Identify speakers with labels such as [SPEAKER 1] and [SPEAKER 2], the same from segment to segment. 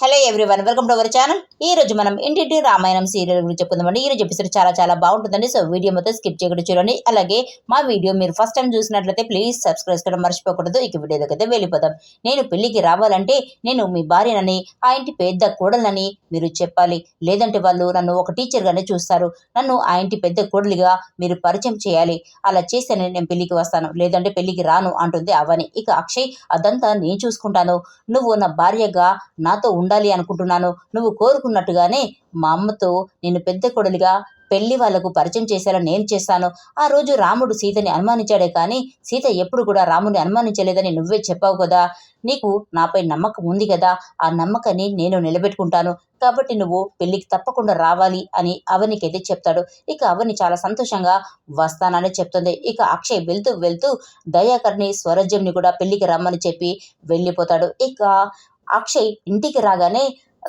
[SPEAKER 1] Hello everyone welcome to our channel ఈ రోజు మనం ఇంటింటి రామాయణం సీరియల్ గురించి చెప్పుకుందామండి. ఈ రోజు ఎపిసోడ్ చాలా చాలా బాగుంటుందండి. సో వీడియో మొత్తం స్కిప్ చేయకుండా చూడండి. అలాగే మా వీడియో మీరు ఫస్ట్ టైం చూసినట్లయితే ప్లీజ్ సబ్స్క్రైబ్ చేసుకోవడం మర్చిపోకూడదు. ఇక వీడియోలోకి అయితే వెళ్ళిపోదాం. నేను పెళ్ళికి రావాలంటే నేను మీ భార్యనని ఆ ఇంటి పెద్ద కోడలని మీరు చెప్పాలి. లేదంటే వాళ్ళు నన్ను ఒక టీచర్గానే చూస్తారు. నన్ను ఆ ఇంటి పెద్ద కోడలిగా మీరు పరిచయం చేయాలి. అలా చేస్తేనే నేను పెళ్ళికి వస్తాను. లేదంటే పెళ్ళికి రాను అంటుంది అవని. ఇక అక్షయ్ అదంతా నేను చూసుకుంటాను. నువ్వు నా భార్యగా నాతో ఉండాలి అనుకుంటున్నాను. నువ్వు కోరుకున్నట్టుగానే మా అమ్మతో నేను పెద్ద కొడలిగా పెళ్ళి వాళ్ళకు పరిచయం చేసేలా నేను చేస్తాను. ఆ రోజు రాముడు సీతని అనుమానించాడే కానీ సీత ఎప్పుడు కూడా రాముని అనుమానించలేదని నువ్వే చెప్పావు కదా. నీకు నాపై నమ్మకం ఉంది కదా. ఆ నమ్మకాన్ని నేను నిలబెట్టుకుంటాను. కాబట్టి నువ్వు పెళ్ళికి తప్పకుండా రావాలి అని అవనికైతే చెప్తాడు. ఇక అవని చాలా సంతోషంగా వస్తానని చెప్తుంది. ఇక అక్షయ్ వెళ్తూ వెళ్తూ దయాకర్ని స్వరాజ్యంని కూడా పెళ్ళికి రమ్మని చెప్పి వెళ్ళిపోతాడు. ఇక అక్షయ్ ఇంటికి రాగానే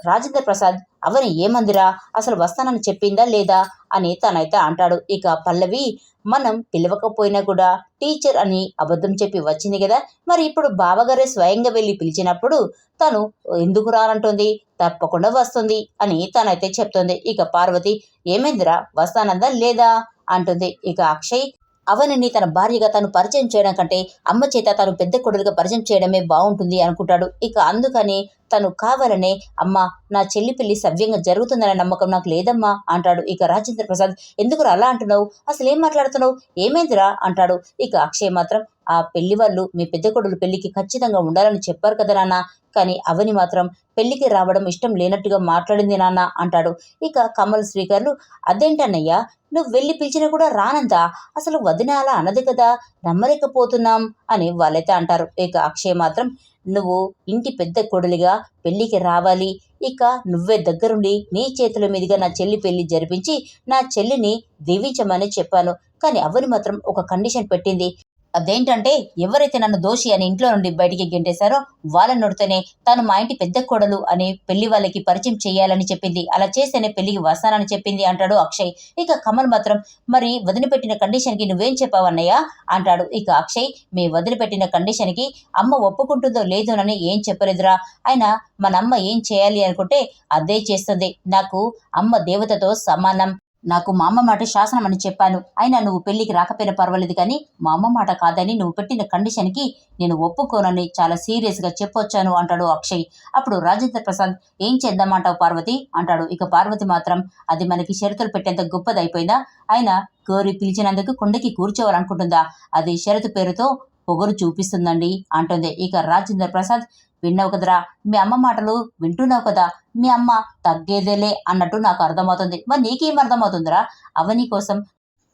[SPEAKER 1] రాజేంద్ర ప్రసాద్ అవని ఏమందిరా? అసలు వస్తానని చెప్పిందా లేదా? అని తనైతే అంటాడు. ఇక పల్లవి మనం పిలవకపోయినా కూడా టీచర్ అని అబద్ధం చెప్పి వచ్చింది కదా! మరి ఇప్పుడు బావగారే స్వయంగా వెళ్ళి పిలిచినప్పుడు తను ఎందుకు రానంటుంది? తప్పకుండా వస్తుంది అని తనైతే చెప్తుంది. ఇక పార్వతి ఏమైందిరా? వస్తానందా లేదా? అంటుంది. ఇక అక్షయ్ అవనిని తన భార్యగా తను పరిచయం చేయడం కంటే అమ్మ చేత తను పెద్ద కొడులుగా పరిచయం చేయడమే బాగుంటుంది అనుకుంటాడు. ఇక అందుకని తను కావాలనే అమ్మ నా చెల్లి పెళ్ళి సవ్యంగా జరుగుతుందనే నమ్మకం నాకు లేదమ్మా అంటాడు. ఇక రాజేంద్ర ప్రసాద్ ఎందుకు అలా అంటున్నావు? అసలు ఏం మాట్లాడుతున్నావు? ఏమైందిరా? అంటాడు. ఇక అక్షయ్ మాత్రం ఆ పెళ్ళి వాళ్ళు మీ పెద్ద కొడులు పెళ్ళికి ఖచ్చితంగా ఉండాలని చెప్పారు కదా నాన్న కానీ అవని మాత్రం పెళ్ళికి రావడం ఇష్టం లేనట్టుగా మాట్లాడింది నాన్న అంటాడు. ఇక కమల్ శ్రీకర్లు అదేంటన్నయ్యా నువ్వు వెళ్ళి పిలిచినా కూడా రానందా? అసలు వదిన అలా అనదు కదా నమ్మలేకపోతున్నాం అని వాళ్ళైతే అంటారు. ఇక అక్షయ్ మాత్రం నువ్వు ఇంటి పెద్ద కొడలిగా పెళ్ళికి రావాలి. ఇక నువ్వే దగ్గరుండి నీ చేతుల మీదుగా నా చెల్లి పెళ్ళి జరిపించి నా చెల్లిని దీవించమని చెప్పాను. కానీ అవని మాత్రం ఒక కండిషన్ పెట్టింది? అదేంటంటే ఎవరైతే నన్ను దోషి అని ఇంట్లో నుండి బయటికి గెంటేశారో వాళ్ళని నొడితేనే తను మా ఇంటి పెద్ద కోడలు అని పెళ్ళి వాళ్ళకి పరిచయం చేయాలని చెప్పింది. అలా చేస్తేనే పెళ్ళికి వస్తానని చెప్పింది అంటాడు అక్షయ్. ఇక కమల్ మాత్రం మరి వదిలిపెట్టిన కండిషన్కి నువ్వేం చెప్పావన్నయ్యా అంటాడు. ఇక అక్షయ్ మీ వదిలిపెట్టిన కండిషన్కి అమ్మ ఒప్పుకుంటుందో లేదోనని ఏం చెప్పలేదురా. అయినా మన అమ్మ ఏం చేయాలి అనుకుంటే అదే చేస్తుంది. నాకు అమ్మ దేవతతో సమానం. నాకు మా అమ్మ మాట శాసనం అని చెప్పాను. అయినా నువ్వు పెళ్ళికి రాకపోయినా పర్వాలేదు కానీ మా అమ్మ మాట కాదని నువ్వు పెట్టిన కండిషన్కి నేను ఒప్పుకోనని చాలా సీరియస్గా చెప్పొచ్చాను అంటాడు అక్షయ్. అప్పుడు రాజేంద్ర ప్రసాద్ ఏం చేద్దామంటావు పార్వతి? అంటాడు. ఇక పార్వతి మాత్రం అది మనకి షరతులు పెట్టేంత గొప్పదైపోయిందా? అయినా కోరి పిలిచినందుకు కొండకి కూర్చోవాలనుకుంటుందా? అది షరతు పేరుతో పొగరు చూపిస్తుందండి అంటుంది. ఇక రాజేంద్ర ప్రసాద్ విన్నావు కదరా మీ అమ్మ మాటలు వింటున్నావు కదా మీ అమ్మ తగ్గేదేలే అన్నట్టు నాకు అర్థమవుతుంది. మరి నీకేం అర్థమవుతుందిరా? అవని కోసం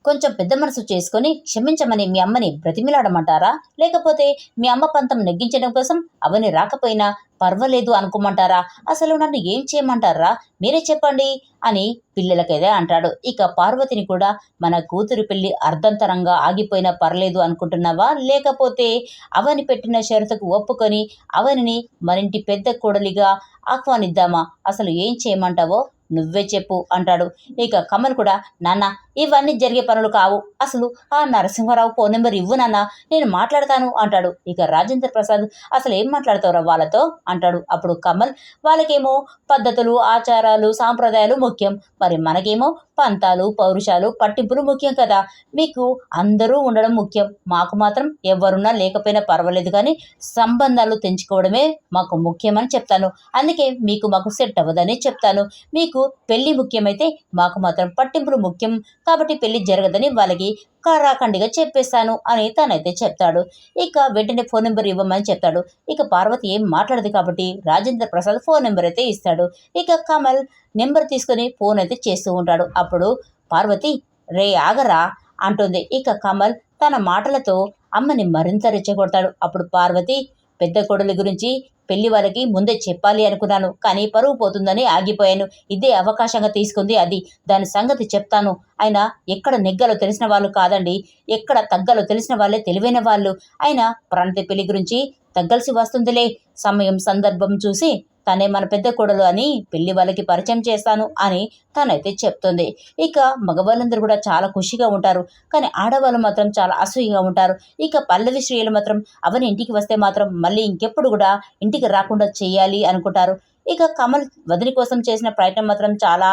[SPEAKER 1] కొంచెం పెద్ద మనసు చేసుకొని క్షమించమని మీ అమ్మని బ్రతిమిలాడమంటారా? లేకపోతే మీ అమ్మ పంతం నెగ్గించడం కోసం అవని రాకపోయినా పర్వాలేదు అనుకోమంటారా? అసలు నన్ను ఏం చేయమంటారా? మీరే చెప్పండి అని పిల్లలకైతే అంటాడు. ఇక పార్వతిని కూడా మన కూతురు పెళ్ళి అర్ధంతరంగా ఆగిపోయినా పర్లేదు అనుకుంటున్నావా? లేకపోతే అవని పెట్టిన షరతుకు ఒప్పుకొని అవనిని మరింటి పెద్ద కోడలిగా ఆహ్వానిద్దామా? అసలు ఏం చేయమంటావో? నువ్వే చెప్పు అంటాడు. ఇక కమల్ కూడా నాన్న ఇవన్నీ జరిగే పనులు కావు. అసలు ఆ నరసింహారావు ఫోన్ నెంబర్ ఇవ్వు నాన్న నేను మాట్లాడతాను అంటాడు. ఇక రాజేంద్ర ప్రసాద్ అసలు ఏం మాట్లాడతావురా వాళ్ళతో? అంటాడు. అప్పుడు కమల్ వాళ్ళకేమో పద్ధతులు ఆచారాలు సాంప్రదాయాలు ముఖ్యం. మరి మనకేమో పంతాలు పౌరుషాలు పట్టింపులు ముఖ్యం కదా. మీకు అందరూ ఉండడం ముఖ్యం. మాకు మాత్రం ఎవరున్నా లేకపోయినా పర్వాలేదు కానీ సంబంధాలు తెంచుకోవడమే మాకు ముఖ్యమని చెప్తాను. అందుకే మీకు మాకు సెట్ అవ్వదని చెప్తాను. మీకు పెళ్ళి ముఖ్యమైతే మాకు మాత్రం పట్టింపులు ముఖ్యం. కాబట్టి పెళ్ళి జరగదని వాళ్ళకి కారాఖండిగా చెప్పేస్తాను అని తనైతే చెప్తాడు. ఇక వెంటనే ఫోన్ నెంబర్ ఇవ్వమని చెప్తాడు. ఇక పార్వతి ఏం మాట్లాడదు కాబట్టి రాజేంద్ర ప్రసాద్ ఫోన్ నెంబర్ అయితే ఇస్తాడు. ఇక కమల్ నెంబర్ తీసుకొని ఫోన్ అయితే చేస్తూ ఉంటాడు. అప్పుడు పార్వతి రే ఆగరా అంటుంది. ఇక కమల్ తన మాటలతో అమ్మని మరింత రెచ్చగొడతాడు. అప్పుడు పార్వతి పెద్ద కొడుల గురించి పెళ్ళి వాళ్ళకి ముందే చెప్పాలి అనుకున్నాను. కానీ పరువు పోతుందని ఆగిపోయాను. ఇదే అవకాశంగా తీసుకుంది అది. దాని సంగతి చెప్తాను. ఆయన ఎక్కడ నెగ్గలో తెలిసిన వాళ్ళు కాదండి. ఎక్కడ తగ్గలో తెలిసిన వాళ్ళే తెలివైన వాళ్ళు. ఆయన ప్రణతి పెళ్ళి గురించి తగ్గలసి వస్తుందిలే. సమయం సందర్భం చూసి తనే మన పెద్ద కొడలు అని పెళ్ళి వాళ్ళకి పరిచయం చేస్తాను అని తనైతే చెప్తుంది. ఇక మగవాళ్ళందరూ కూడా చాలా ఖుషిగా ఉంటారు. కానీ ఆడవాళ్ళు మాత్రం చాలా అసూయగా ఉంటారు. ఇక పల్లవి స్త్రీలు మాత్రం అవని ఇంటికి వస్తే మాత్రం మళ్ళీ ఇంకెప్పుడు కూడా ఇంటికి రాకుండా చేయాలి అనుకుంటారు. ఇక కమల్ వదిలి కోసం చేసిన ప్రయత్నం మాత్రం చాలా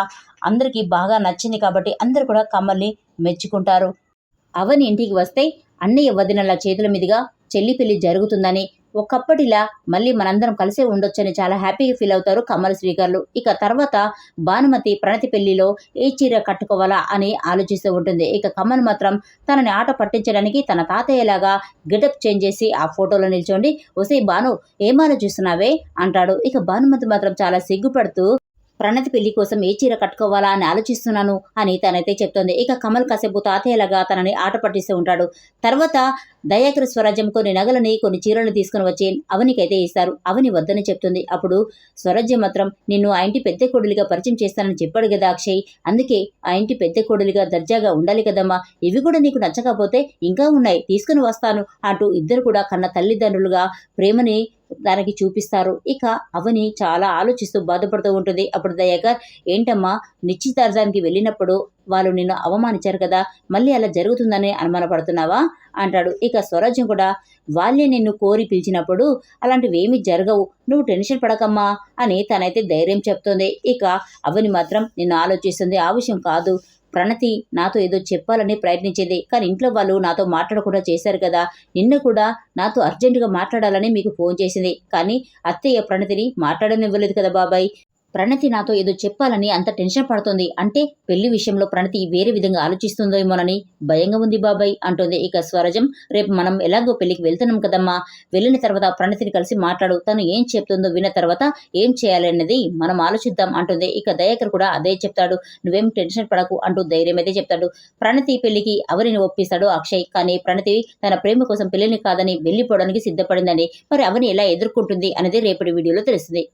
[SPEAKER 1] అందరికీ బాగా నచ్చింది కాబట్టి అందరూ కూడా కమల్ని మెచ్చుకుంటారు. అవని ఇంటికి వస్తే అన్నయ్య వదినల చేతుల మీదుగా చెల్లి పెళ్ళి జరుగుతుందని ఒకప్పటిలా మళ్ళీ మనందరం కలిసే ఉండొచ్చని చాలా హ్యాపీగా ఫీల్ అవుతారు కమల్ శ్రీకర్లు. ఇక తర్వాత భానుమతి ప్రణతి పెళ్ళిలో ఏ చీర కట్టుకోవాలా అని ఆలోచిస్తూ ఉంటుంది. ఇక కమల్ మాత్రం తనని ఆట పట్టించడానికి తన తాతయ్యలాగా గెటప్ చేంజ్ చేసి ఆ ఫోటోలో నిల్చోండి. వసే భాను ఏం ఆలోచిస్తున్నావే? అంటాడు. ఇక భానుమతి మాత్రం చాలా సిగ్గుపడుతూ ప్రణతి పెళ్ళి కోసం ఏ చీర కట్టుకోవాలా అని ఆలోచిస్తున్నాను అని తనైతే చెప్తోంది. ఇక కమల్ కాసేపు తాతయ్యలాగా తనని ఆట పట్టిస్తూ ఉంటాడు. తర్వాత దయాకర స్వరాజ్యం కొన్ని నగలని కొన్ని చీరలను తీసుకుని వచ్చి అవనికైతే ఇస్తారు. అవని వద్దని చెప్తుంది. అప్పుడు స్వరాజ్యం మాత్రం నిన్ను ఆ ఇంటి పెద్ద కొడులిగా పరిచయం చేస్తానని చెప్పాడు కదా అక్షయ్. అందుకే ఆ ఇంటి పెద్ద కోడలిగా దర్జాగా ఉండాలి కదమ్మా. ఇవి కూడా నీకు నచ్చకపోతే ఇంకా ఉన్నాయి. తీసుకుని వస్తాను అంటూ ఇద్దరు కూడా కన్న తల్లిదండ్రులుగా ప్రేమని దానికి చూపిస్తారు. ఇక అవని చాలా ఆలోచిస్తూ బాధపడుతూ ఉంటుంది. అప్పుడు దయాకర్ ఏంటమ్మా నిశ్చితార్థానికి వెళ్ళినప్పుడు వాళ్ళు నిన్ను అవమానించారు కదా మళ్ళీ అలా జరుగుతుందని అనుమానపడుతున్నావా? అంటాడు. ఇక స్వరాజ్యం కూడా వాళ్ళే నిన్ను కోరి పిలిచినప్పుడు అలాంటివి ఏమీ జరగవు. నువ్వు టెన్షన్ పడకమ్మా అని తనైతే ధైర్యం చెప్తుంది. ఇక అవని మాత్రం నిన్ను ఆలోచిస్తుంది ఆ విషయం కాదు. ప్రణతి నాతో ఏదో చెప్పాలని ప్రయత్నించింది. కానీ ఇంట్లో వాళ్ళు నాతో మాట్లాడకుండా చేశారు కదా. నిన్న కూడా నాతో అర్జెంటుగా మాట్లాడాలని మీకు ఫోన్ చేసింది. కానీ అత్తయ్య ప్రణతిని మాట్లాడనివ్వలేదు కదా బాబాయ్. ప్రణతి నాతో ఏదో చెప్పాలని అంత టెన్షన్ పడుతుంది. అంటే పెళ్ళి విషయంలో ప్రణతి వేరే విధంగా ఆలోచిస్తుందేమోనని భయంగా ఉంది బాబాయ్ అంటుంది. ఇక స్వరజం రేపు మనం ఎలాగో పెళ్ళికి వెళ్తున్నాం కదమ్మా. వెళ్ళిన తర్వాత ప్రణతిని కలిసి మాట్లాడు. తను ఏం చెప్తుందో విన్న తర్వాత ఏం చేయాలనేది మనం ఆలోచిద్దాం అంటుంది. ఇక దయాకర్ కూడా అదే చెప్తాడు. నువ్వేం టెన్షన్ పడకు అంటూ ధైర్యం అయితే చెప్తాడు. ప్రణతి పెళ్ళికి అవరిని ఒప్పిస్తాడు అక్షయ్. కానీ ప్రణతి తన ప్రేమ కోసం పెళ్ళిని కాదని వెళ్ళిపోవడానికి సిద్ధపడిందని మరి అవని ఎలా ఎదుర్కొంటుంది అనేది రేపటి వీడియోలో తెలుస్తుంది.